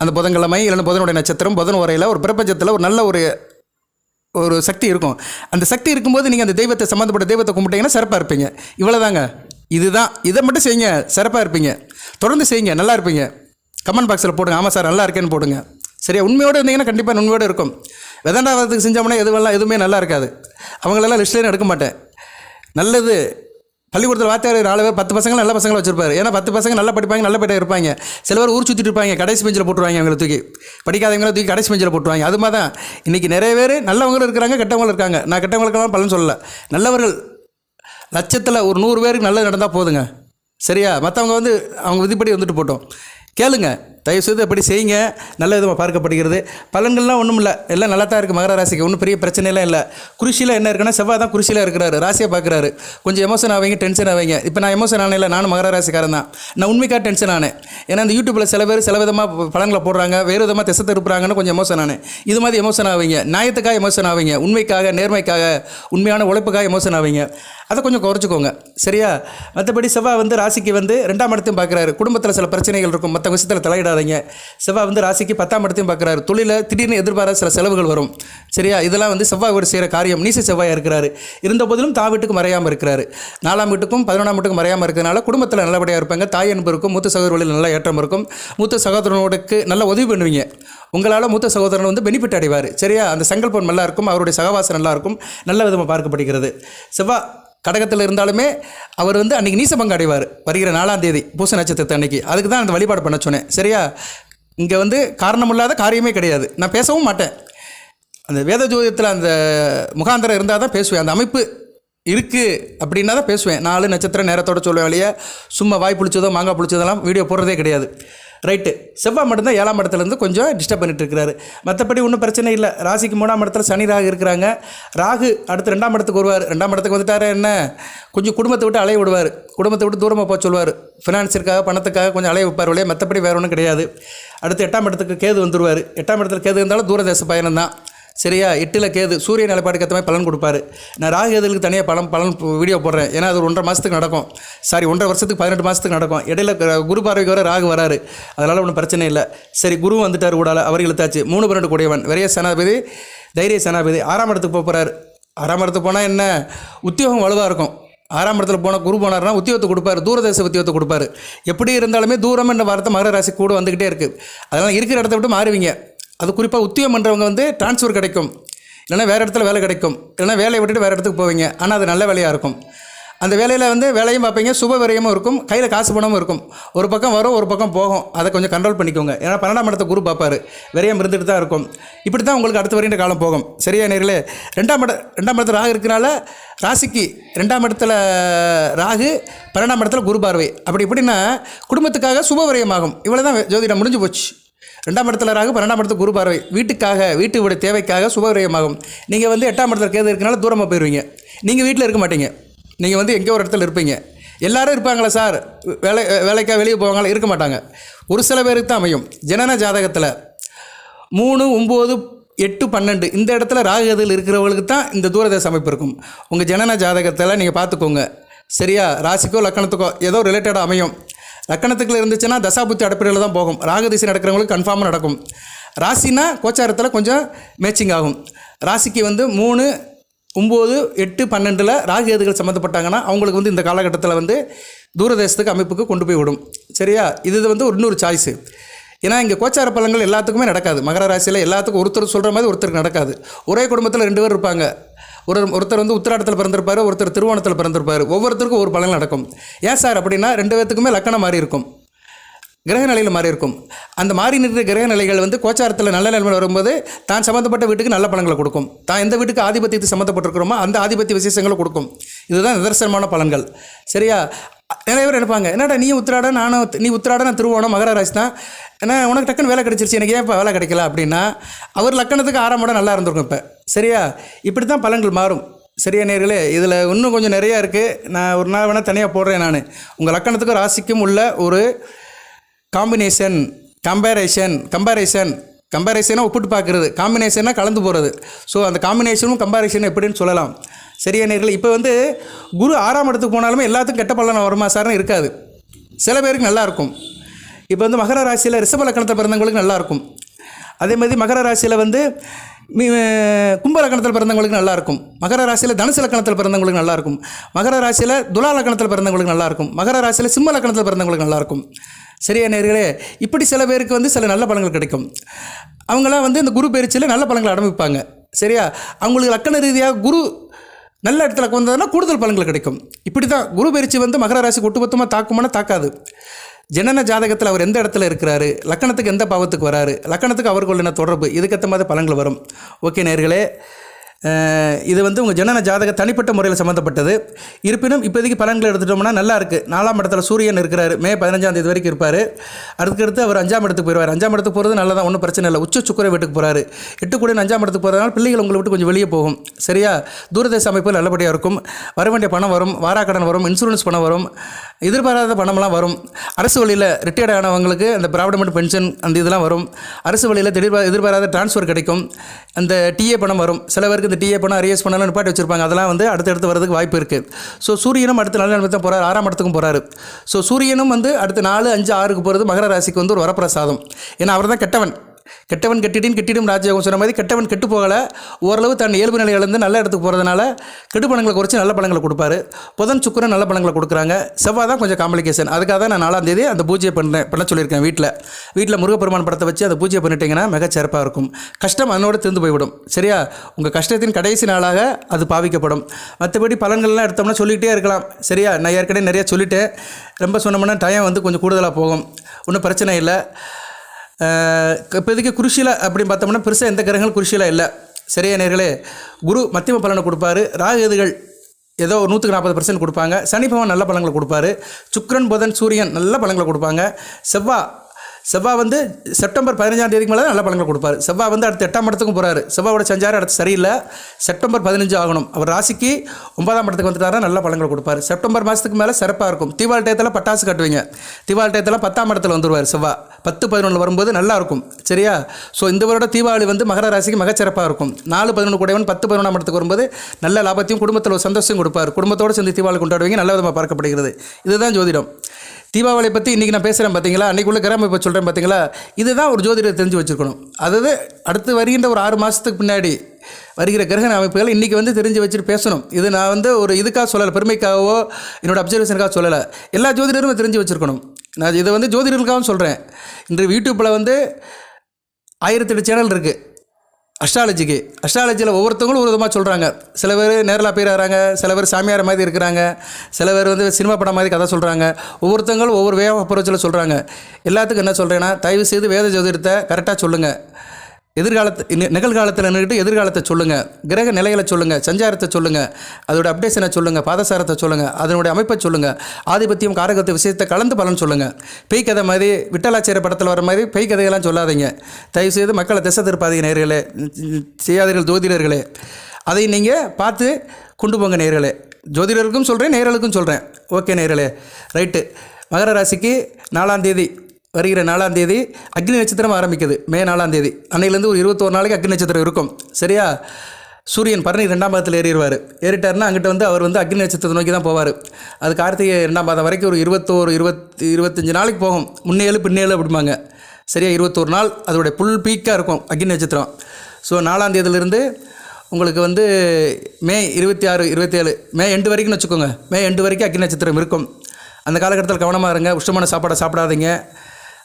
அந்த புதன்கிழமை இல்லைன்னா புதனுடைய நட்சத்திரம் புதன் உரையில் ஒரு பிரபஞ்சத்தில் ஒரு நல்ல ஒரு ஒரு சக்தி இருக்கும். அந்த சக்தி இருக்கும்போது நீங்கள் அந்த தெய்வத்தை சம்மந்தப்பட்ட தெய்வத்தை கும்பிட்டீங்கன்னா சிறப்பாக இருப்பீங்க. இவ்வளோதாங்க இதுதான். இதை மட்டும் செய்யுங்க. சிறப்பாக இருப்பீங்க. தொடர்ந்து செய்யுங்க. நல்லா இருப்பீங்க. கமெண்ட் பாக்ஸில் போடுங்க. ஆமாம் சார் நல்லா இருக்கேன்னு போடுங்க. சரியா? உண்மையோடு இருந்தீங்கன்னா கண்டிப்பாக உண்மையோடு இருக்கும். வெதண்டாவதுக்கு செஞ்சோம்னா எதுவெல்லாம் எதுவுமே நல்லா இருக்காது. அவங்களெல்லாம் லிஸ்ட்லேயும் எடுக்க மாட்டேன். நல்லது. பள்ளிக்கூடத்தில் வாத்தியார் நாலு பேர் பத்து பசங்க நல்ல பசங்களை வச்சிருப்பாரு. ஏன்னா பத்து பசங்க நல்லா படிப்பாங்க நல்ல பேட்டாக இருப்பாங்க. சில பேர் ஊர் சுற்றிட்டு இருப்பாங்க. கடைசி பெஞ்சில் போட்டுருவாங்க அவங்களை தூக்கி. படிக்காதவங்களை தூக்கி கடைசி பெஞ்சில் போட்டுருவாங்க. அது மாதிரி தான். இன்றைக்கி நிறைய பேர் நல்லவங்களும் இருக்கிறாங்க கெட்டவங்களும் இருக்காங்க. நான் கெட்டவங்களுக்கெல்லாம் பலன் சொல்லலை. நல்லவர்கள் லட்சத்தில் ஒரு நூறு பேருக்கு நல்லது நடந்தால் போதுங்க. சரியா? மற்றவங்க வந்து அவங்க விதிப்படி வந்துட்டு போட்டோம். கேளுங்க. தயவுசெய்து அப்படி செய்யுங்க. நல்ல விதமாக பார்க்கப்படுகிறது. பலன்கள்லாம் ஒன்றும் இல்லை. எல்லாம் நல்லா தான் இருக்குது மகர ராசிக்கு ஒன்றும் பெரிய பிரச்சனைலாம் இல்லை. குருஷியில் என்ன இருக்குன்னா செவ்வாய் தான் குருஷியில் இருக்கிறாரு. ராசியை பார்க்குறாரு. கொஞ்சம் எமோஷன் ஆவீங்க டென்ஷன் ஆவீங்க. இப்போ நான் எமோஷன் ஆனேன் இல்லை நானும் மகர ராசிக்காரன் தான். நான் உண்மைக்காக டென்ஷன் ஆனேன். ஏன்னா இந்த யூடியூப்பில் சில பேர் சில விதமாக பழங்களை போடுறாங்க. வேறு விதமாக திசை திருப்புறாங்கன்னு கொஞ்சம் எமோஷன் ஆனேன். இது மாதிரி எமோஷன் ஆவீங்க. நியாயத்துக்காக எமோஷன் ஆவீங்க. உண்மைக்காக நேர்மைக்காக உண்மையான உழைப்புக்காக எமோஷன் ஆவீங்க. அதை கொஞ்சம் குறைச்சிக்கோங்க. சரியா? மற்றபடி செவ்வாய் வந்து ராசிக்கு வந்து ரெண்டாம் இடத்தையும் பார்க்குறாரு. குடும்பத்தில் சில பிரச்சனைகள் இருக்கும். மற்ற விஷயத்தில் தலையிடாதீங்க செவ்வாய் வந்து ராசிக்கு பத்தாம் இடத்தையும் பார்க்குறாரு. தொழிலில் திடீர்னு எதிர்பாராத சில செலவுகள் வரும். சரியா? இதெல்லாம் வந்து செவ்வாய் ஒரு செய்கிற காரியம். நீச செவ்வாயாக இருக்கிறாரு. இருந்த போதிலும் தா வீட்டுக்கு மறையாமல் இருக்கிறாரு. நாலாம் வீட்டுக்கும் பதினொன்றாம் வீட்டுக்கும் மறையாமல் இருக்கிறனால குடும்பத்தில் நல்லபடியாக இருப்பாங்க. தாய் அன்பு இருக்கும். மூத்த சகோதரர்களில் நல்ல ஏற்றம் இருக்கும். மூத்த சகோதரனோடுக்கு நல்ல உதவி பண்ணுவீங்க. உங்களால் மூத்த சகோதரன் வந்து பெனிஃபிட் அடைவார். சரியா? அந்த சங்கல்பம் நல்லா இருக்கும். அவருடைய சகவாசம் நல்லா இருக்கும். நல்ல விதமாக பார்க்கப்படுகிறது. செவ்வாய் கடகத்தில் இருந்தாலுமே அவர் வந்து அன்றைக்கி நீச பங்கு அடைவார். வருகிற நாலாம் தேதி பூச நட்சத்திரத்தை அன்னைக்கு. அதுக்கு தான் அந்த வழிபாடு பண்ண சொன்னேன். சரியா? இங்கே வந்து காரணமில்லாத காரியமே கிடையாது. நான் பேசவும் மாட்டேன். அந்த வேத ஜோதியத்தில் அந்த முகாந்திரம் இருந்தால் தான் பேசுவேன். அந்த அமைப்பு இருக்குது அப்படின்னா தான் பேசுவேன். நாலு நட்சத்திரம் நேரத்தோட சொல்லுவேன் வழியே. சும்மா வாய் புளிச்சதோ மாங்காய் புளிச்சதெல்லாம் வீடியோ போடுறதே கிடையாது. ரைட்டு செவ்வாய் மட்டும்தான் ஏழாம் இடத்துலேருந்து கொஞ்சம் டிஸ்டர்ப் பண்ணிட்டு இருக்கிறாரு. மற்றபடி ஒன்றும் பிரச்சனை இல்லை. ராசிக்கு மூணாம் இடத்துல சனி ராகு இருக்கிறாங்க. ராகு அடுத்து ரெண்டாம் இடத்துக்கு வருவார். ரெண்டாம் இடத்துக்கு வந்துட்டார் என்ன? கொஞ்சம் குடும்பத்தை விட்டு அலைய விடுவார். குடும்பத்தை விட்டு தூரமாக போக சொல்லுவார் ஃபினான்ஸிற்காக பணத்துக்காக கொஞ்சம் அலைய வைப்பார் இல்லையா மற்றபடி வேறு ஒன்றும் கிடையாது. அடுத்து எட்டாம் இடத்துக்கு கேது வந்துடுவார் எட்டாம் இடத்துல கேது இருந்தாலும் தூரதேச பயணம் தான் சரியா? எட்டில் கேது. சூரிய நிலைப்பாடுக்கு ஏற்ற மாதிரி பலன் கொடுப்பாரு. நான் ராகு கேதுகளுக்கு தனியாக பலன் பலன் வீடியோ போடுறேன். ஏன்னா அது ஒரு ஒன்றரை மாதத்துக்கு நடக்கும். சாரி ஒன்றரை வருஷத்துக்கு பதினெட்டு மாதத்துக்கு நடக்கும். இடையில குரு பார்வைக்கு வர ராகு வராரு. அதனால் ஒன்றும் பிரச்சனை இல்லை. சரி குரு வந்துட்டார் கூடால அவர் இழுத்தாச்சு. மூணு பன்னெண்டு கூடியவன் விரைய சனாபதி தைரிய சனாபதி. ஆறாம் இடத்துக்கு போக போகிறார் ஆறாம் இடத்துக்கு போனால் என்ன? உத்தியோகம் வலுவாக இருக்கும். ஆறாம் இடத்துல போன குரு போனார்னா உத்தியோகத்தை கொடுப்பாரு. தூரதேச உத்தியோகத்தை கொடுப்பாரு. எப்படி இருந்தாலுமே தூரம் என்ற வார்த்தை மகர ராசி கூட வந்துக்கிட்டே இருக்குது அதனால் இருக்கிற இடத்த விட்டு மாறுவீங்க. அது குறிப்பாக உத்தியோகம் பண்ணுறவங்க வந்து ட்ரான்ஸ்ஃபர் கிடைக்கும். இல்லைன்னா வேறு இடத்துல வேலை கிடைக்கும். இல்லைன்னா வேலையை விட்டுட்டு வேறு இடத்துக்கு போவீங்க. ஆனால் அது நல்ல வேலையாக இருக்கும். அந்த வேலையில் வந்து வேலையும் பார்ப்பீங்க சுப விரயமும் இருக்கும். கையில் காசு பணமும் இருக்கும். ஒரு பக்கம் வரும் ஒரு பக்கம் போகும். அதை கொஞ்சம் கண்ட்ரோல் பண்ணிக்கோங்க. ஏன்னா பன்னெண்டாம் இடத்த குரு பார்ப்பார். விரயம் இருந்துட்டு தான் இருக்கும். இப்படி தான் உங்களுக்கு அடுத்த வரையின்ற காலம் போகும். சரியா நேர்களே? ரெண்டாம் இட ரெண்டாம் இடத்துல ராகு இருக்கிறனால ராசிக்கு ரெண்டாம் இடத்துல ராகு பன்னெண்டாம் இடத்துல குரு பார்வை. அப்படி இப்படின்னா குடும்பத்துக்காக சுப விரயமாகும். இவ்வளோ தான் ஜோதிடம் முடிஞ்சு போச்சு. ரெண்டாம் இடத்துல ராகு பன்னெண்டாம் இடத்துல குரு பார்வை. வீட்டுக்காக வீட்டுடைய தேவைக்காக சுபவிரயமாகும் நீங்கள் வந்து எட்டாம் இடத்துல கேது இருக்கனால தூரமாக போயிடுவீங்க நீங்கள் வீட்டில் இருக்க மாட்டீங்க. நீங்கள் வந்து எங்கே ஒரு இடத்துல இருப்பீங்க. எல்லாரும் இருப்பாங்களா சார்? வேலை வேலைக்காக வெளியே போவாங்களா? இருக்க மாட்டாங்க. ஒரு சில பேருக்கு தான் அமையும். ஜனன ஜாதகத்தில் மூணு ஒம்பது எட்டு பன்னெண்டு இந்த இடத்துல ராகு இருக்கிறவங்களுக்கு தான் இந்த தூரதேச அமைப்பு இருக்கும். உங்கள் ஜனன ஜாதகத்தில் நீங்கள் பார்த்துக்கோங்க. சரியா? ராசிக்கோ லக்கணத்துக்கோ ஏதோ ரிலேட்டடாக அமையும். லக்கணத்துக்குள்ள இருந்துச்சுன்னா தசாபுத்தி அடிப்படையில் தான் போகும். ராகதிசை நடக்கிறவங்களுக்கு கன்ஃபார்மாக நடக்கும். ராசினா கோச்சாரத்தில் கொஞ்சம் மேட்சிங் ஆகும். ராசிக்கு வந்து மூணு ஒம்பது எட்டு பன்னெண்டில் ராகு ஏதுகள் சம்மந்தப்பட்டாங்கன்னா அவங்களுக்கு வந்து இந்த காலகட்டத்தில் வந்து தூரதேசத்துக்கு அமைப்புக்கு கொண்டு போய் விடும். சரியா? இது வந்து ஒரு இன்னொரு சாய்ஸு ஏன்னா இங்கே கோச்சார பழங்கள் எல்லாத்துக்குமே நடக்காது. மகர ராசியில் எல்லாத்துக்கும் ஒருத்தர் சொல்கிற மாதிரி ஒருத்தருக்கு நடக்காது. ஒரே குடும்பத்தில் ரெண்டு பேர் இருப்பாங்க. ஒரு ஒருத்தர் வந்து உத்திராடத்தில் பிறந்திருப்பார் ஒருத்தர் திருவோணத்தில் பிறந்திருப்பார். ஒவ்வொருத்தருக்கும் ஒரு பலன் நடக்கும். ஏன் சார் அப்படின்னா ரெண்டு பேர்த்துக்குமே லக்கணம் மாறி இருக்கும். கிரக நிலையில் மாறி இருக்கும். அந்த மாறி நிற்கிற கிரக நிலைகள் வந்து கோச்சாரத்தில் நல்ல நிலைமை வரும்போது தான் சம்மந்தப்பட்ட வீட்டுக்கு நல்ல பலன்களை கொடுக்கும். தான் எந்த வீட்டுக்கு ஆதிபத்தியத்துக்கு சம்மந்தப்பட்டிருக்கிறோமோ அந்த ஆதிபத்திய விசேஷங்களை கொடுக்கும். இதுதான் நிதர்சனமான பலன்கள். சரியா? நிறைய பேர் நினைப்பாங்க என்னடா நீ உத்திராட நானும் நீ உத்திராட நான் திருவோணம் மகர ராசி தான். ஏன்னா உனக்கு டக்குன்னு வேலை கிடச்சிருச்சு எனக்கு ஏன் இப்போ வேலை கிடைக்கல அப்படின்னா அவர் லக்கணத்துக்கு ஆறாம் இடம் நல்லா இருந்திருக்கும் இப்போ. சரியா? இப்படி தான் பலன்கள் மாறும். சரியா நேர்களே? இதில் இன்னும் கொஞ்சம் நிறையா இருக்குது நான் ஒரு நாள் வேணால் தனியாக போடுறேன் நான். உங்கள் லக்கணத்துக்கும் ராசிக்கும் உள்ள ஒரு காம்பினேஷன் கம்பேரேஷன் கம்பேரேஷன் கம்பேரிசனாக ஒப்பிட்டு பார்க்குறது. காம்பினேஷனாக கலந்து போகிறது ஸோ அந்த காம்பினேஷனும் கம்பேரிசன் எப்படின்னு சொல்லலாம். சரியா நேர்கள்? இப்போ வந்து குரு ஆறாம் இடத்துக்கு போனாலுமே எல்லாத்துக்கும் கெட்ட பலன் வருமா? சார்னு இருக்காது. சில பேருக்கு நல்லாயிருக்கும் இப்போ வந்து மகர ராசியில் ரிஷப லக்கணத்தில் பிறந்தவங்களுக்கு நல்லா இருக்கும் அதே மாதிரி மகர ராசியில் வந்து மீ கும்ப லக்கணத்தில் பிறந்தவங்களுக்கு நல்லாயிருக்கும் மகர ராசியில் தனுசு லக்கணத்தில் பிறந்தவங்களுக்கு நல்லா இருக்கும் மகர ராசியில் துலா லக்கணத்தில் பிறந்தவங்களுக்கு நல்லா இருக்கும் மகர ராசியில் சிம்ம லக்கணத்தில் பிறந்தவங்களுக்கு நல்லா இருக்கும் சரியா நேர்களே? இப்படி சில பேருக்கு வந்து சில நல்ல பலன்கள் கிடைக்கும். அவங்களாம் வந்து இந்த குரு பயிற்சியில் நல்ல பலன்களை அனுபவிப்பாங்க. சரியா? அவங்களுக்கு லக்கண ரீதியாக குரு நல்ல இடத்துல வந்ததுன்னா கூடுதல் பலன்கள் கிடைக்கும். இப்படி தான் குரு பயிற்சி வந்து மகர ராசிக்கு ஒட்டுமொத்தமாக தாக்குமானா தாக்காது. ஜனன ஜாதகத்தில் அவர் எந்த இடத்துல இருக்கிறாரு? லக்கணத்துக்கு எந்த பாவத்துக்கு வராரு? லக்கணத்துக்கு அவருக்கு என்ன தொடர்பு. இதுக்கேற்ற மாதிரி பலன்கள் வரும். ஓகே நேர்களே இது வந்து உங்கள் ஜனன ஜாதக தனிப்பட்ட முறையில் சம்மந்தப்பட்டது இருப்பினும் இப்போதைக்கு பலன்களை எடுத்துட்டோம்னா நல்லா இருக்குது நாலாம் இடத்துல சூரியன் இருக்கிறாரு. மே பதினஞ்சாம் தேதி வரைக்கும் இருப்பார். அதுக்கடுத்து அவர் அஞ்சாம் இடத்துக்கு போயிடுவார் அஞ்சாம் இடத்துக்கு போகிறது நல்லதான் ஒன்றும் பிரச்சனை இல்லை. உச்ச சுக்கரை வீட்டுக்கு போகிறாரு எட்டு கூட அஞ்சாம் இடத்துக்கு போகிறதுனால பிள்ளைகள் உங்களை விட்டு கொஞ்சம் வெளியே போகும். சரியா? தூரதேச அமைப்பு நல்லபடியாக இருக்கும். வர வேண்டிய பணம் வரும். வாராக்கடன் வரும். இன்சூரன்ஸ் பணம் வரும். எதிர்பாராத பணம்லாம் வரும். அரசு வழியில் ரிட்டையர்ட் ஆனவங்களுக்கு அந்த ப்ராவிடமெண்ட் பென்ஷன் அந்த இதெல்லாம் வரும். அரசு வழியில் திடீர் எதிர்பாராத ட்ரான்ஸ்ஃபர் கிடைக்கும். அந்த டிஏ பணம் வரும். சில பேருக்கு இந்த டிஏ பணம் அரியஸ் பண்ணலாம் நிப்பாட்டி வச்சிருப்பாங்க. அதெல்லாம் வந்து அடுத்தடுத்து வரதுக்கு வாய்ப்பு இருக்குது ஸோ சூரியனும் அடுத்த நல்ல நிலைமை தான் போகிறார் ஆறாம் இடத்துக்கும் போகிறாரு ஸோ சூரியனும் வந்து அடுத்த நாலு அஞ்சு ஆறுக்கு போகிறது மகர ராசிக்கு வந்து ஒரு வரப்பிரசாதம். ஏன்னா அவர் தான் கெட்டவன். கெட்டவன் கெட்டிடின் கெட்டிடும் ராஜயோகம் சொன்ன மாதிரி கெட்டவன் கெட்டு போகலை. ஓரளவு தன் இயல்பு நிலை இழந்து நல்ல இடத்துக்கு போகிறதுனால கெடு பணங்களை குறைச்சி நல்ல பழங்களை கொடுப்பாரு. புதன் சுக்கரன் நல்ல பழங்களை கொடுக்குறாங்க. செவ்வாய் தான் கொஞ்சம் காம்ப்ளிகேஷன் அதுக்காக தான் நான் நாலாம் தேதி அந்த பூஜையை பண்ணேன் பண்ண சொல்லியிருக்கேன் வீட்டில் வீட்டில் முருகப்பெருமான் படத்தை வச்சு அந்த பூஜையை பண்ணிட்டீங்கன்னா மிகச்சிறப்பாக இருக்கும். கஷ்டம் அதனோட திருந்து போய்விடும். சரியா? உங்கள் கஷ்டத்தின் கடைசி நாளாக அது பாவிக்கப்படும். மற்றபடி பலன்கள்லாம் எடுத்தோம்னா சொல்லிகிட்டே இருக்கலாம். சரியா? நான் ஏற்கனவே நிறைய சொல்லிட்டேன். ரொம்ப சொன்னோம்னா டைம் வந்து கொஞ்சம் கூடுதலாக போகும். ஒன்றும் பிரச்சனை இல்லை. இப்போதைக்கு குருஷியில் அப்படின்னு பார்த்தோம்னா பெருசாக எந்த கிரகங்களும் குருஷியில் இல்லை. சரியா நேர்களே? குரு மத்தியம பலனை கொடுப்பாரு. ராகதுகள் ஏதோ ஒரு நூற்றுக்கு நாற்பது பர்சன்ட் கொடுப்பாங்க. சனி பகவான் நல்ல பலன்களை கொடுப்பாரு. சுக்ரன் புதன் சூரியன் நல்ல பலன்களை கொடுப்பாங்க. செவ்வாய் செவ்வாய் வந்து செப்டம்பர் பதினஞ்சாம் தேதிக்கு மேலே நல்ல பலன்கள் கொடுப்பாரு. செவ்வாய் வந்து அடுத்த எட்டாம் இடத்துக்கும் போகிறாரு செவ்வாயோட சஞ்சாரம் அடுத்து சரியில்லை. செப்டம்பர் பதினஞ்சு ஆகணும். அவர் ராசிக்கு ஒன்பதாம் இடத்துக்கு வந்துட்டாரா நல்ல பலன்கள் கொடுப்பாரு. செப்டம்பர் மாதத்துக்கு மேலே சிறப்பாக இருக்கும். தீபாவளி டயத்தில் பட்டாசு கட்டுவீங்க. தீபாவளி டயத்தில் பத்தாம் இடத்துல வந்துடுவார் செவ்வாய். பத்து பதினொன்று வரும்போது நல்லா இருக்கும். சரியா? ஸோ இந்த வருட தீபாவளி வந்து மகர ராசிக்கு மிகச்சிறப்பாக இருக்கும். நாலு பதினொன்று கூடவன் பத்து பதினொன்றாம் இடத்துக்கு வரும்போது நல்ல லாபத்தையும் குடும்பத்தில் ஒரு சந்தோஷம் கொடுப்பார். குடும்பத்தோடு சேர்ந்து தீபாவளி கொண்டாடுவீங்க. நல்ல விதமாக பார்க்கப்படுகிறது. இதுதான் ஜோதிடம். தீபாவளி பற்றி இன்றைக்கி நான் பேசுகிறேன் பார்த்தீங்களா அன்றைக்கி உள்ள கிராம இப்போ சொல்கிறேன் பார்த்தீங்களா இதுதான் ஒரு ஜோதிடர் தெரிஞ்சு வச்சுருக்கணும். அதாவது அடுத்து வருகின்ற ஒரு ஆறு மாதத்துக்கு பின்னாடி வருகிற கிரக அமைப்புகள் இன்றைக்கி வந்து தெரிஞ்சு வச்சுட்டு பேசணும். இது நான் வந்து ஒரு இதுக்காக சொல்லலை பெருமைக்காகவோ என்னோடய அப்சர்வேஷனுக்காக சொல்லலை. எல்லா ஜோதிடரும் தெரிஞ்சு வச்சுருக்கணும். நான் இதை வந்து ஜோதிடர்களுக்காகவும் சொல்கிறேன் இன்று யூடியூப்பில் வந்து ஆயிரத்தெட்டு சேனல் இருக்குது அஸ்ட்ராலஜிக்கு அஸ்ட்ராலஜியில் ஒவ்வொருத்தவங்களும் ஒரு விதமாக சொல்கிறாங்க சில பேர் நேரில் போயிடுறாங்க சில பேர் சாமியார் மாதிரி இருக்கிறாங்க சில பேர் வந்து சினிமா படம் மாதிரி கதை சொல்கிறாங்க ஒவ்வொருத்தவங்களும் ஒவ்வொரு வேகம் அப்ரோச்சில் சொல்கிறாங்க எல்லாத்துக்கும் என்ன சொல்கிறேன்னா தயவு செய்து வேத ஜோதிடத்தை கரெக்டாக சொல்லுங்கள் எதிர்காலத்து நிகழ்காலத்தில் நின்றுட்டு எதிர்காலத்தை சொல்லுங்கள் கிரக நிலைகளை சொல்லுங்கள் சஞ்சாரத்தை சொல்லுங்கள் அதோட அப்டேஷனை சொல்லுங்கள் பாதசாரத்தை சொல்லுங்கள் அதனுடைய அமைப்பை சொல்லுங்கள் ஆதிபத்தியம் காரகத்தை விஷயத்தை கலந்து பலன் சொல்லுங்கள் பெய் கதை மாதிரி விட்டலாச்சேர படத்தில் வர மாதிரி பெய் கதையெல்லாம் சொல்லாதீங்க. தயவுசெய்து மக்களை திசை திருப்பாதீங்க நேர்களே செய்யாதீர்கள் ஜோதிடர்களே. அதை நீங்கள் பார்த்து கொண்டு போங்க நேர்களே. ஜோதிடருக்கும் சொல்கிறேன் நேரலுக்கும் சொல்கிறேன் ஓகே நேர்களே. ரைட்டு. மகர ராசிக்கு நாலாம் தேதி வருகிற நாலாம் தேதி அக்னி நட்சத்திரம் ஆரம்பிக்குது. மே நாலாம் தேதி. அன்னையிலேருந்து ஒரு இருபத்தோரு நாளைக்கு அக்னி நட்சத்திரம் இருக்கும். சரியா? சூரியன் பரணி ரெண்டாம் பாதத்தில் ஏறிடுவார். ஏறிட்டாருன்னா அங்கிட்ட வந்து அவர் வந்து அக்னி நட்சத்திரத்தை நோக்கி தான் போவார். அது கார்த்திகை ரெண்டாம் பாதம் வரைக்கும் ஒரு இருபத்தோரு இருபத்தி இருபத்தஞ்சு நாளைக்கு போகும். முன்னேழு பின்னேழு அப்படிம்பாங்க. சரியா? இருபத்தோரு நாள் அதோடைய புல் பீக்காக இருக்கும் அக்னி நட்சத்திரம். ஸோ நாலாம் தேதியிலிருந்து உங்களுக்கு வந்து மே இருபத்தி ஆறு இருபத்தேழு மே எண்டு வரைக்கும் வச்சுக்கோங்க. மே எண்டு வரைக்கும் அக்னி நட்சத்திரம் இருக்கும். அந்த காலகட்டத்தில் கவனமாக இருங்க. உஷ்டமான சாப்பாடை சாப்பிடாதீங்க.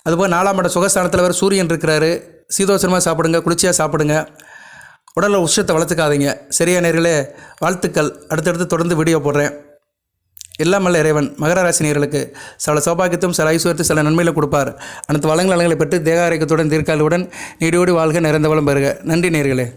அதுபோல் நாலாம் இட சுகஸ்தானத்தில் வேறு சூரியன் இருக்கிறாரு. சீதோசனமாக சாப்பிடுங்க குளிர்ச்சியாக சாப்பிடுங்க. உடலில் உஷத்தை வளர்த்துக்காதீங்க. சரியா நேர்களே வாழ்த்துக்கள். அடுத்தடுத்து தொடர்ந்து வீடியோ போடுறேன். எல்லாம் அல்ல இறைவன் மகர ராசி நேர்களுக்கு. சில சௌபாகியத்தும் சில ஐஸ்வரத்தையும் சில நன்மைகளை கொடுப்பார். அனைத்து வளங்கள் நலங்களை பெற்று தேக ஆரோக்கியத்துடன் தீர்க்காலுடன் நீடியோடி வாழ்க நிறைந்த வளம் பெறுக. நன்றி நேர்களே.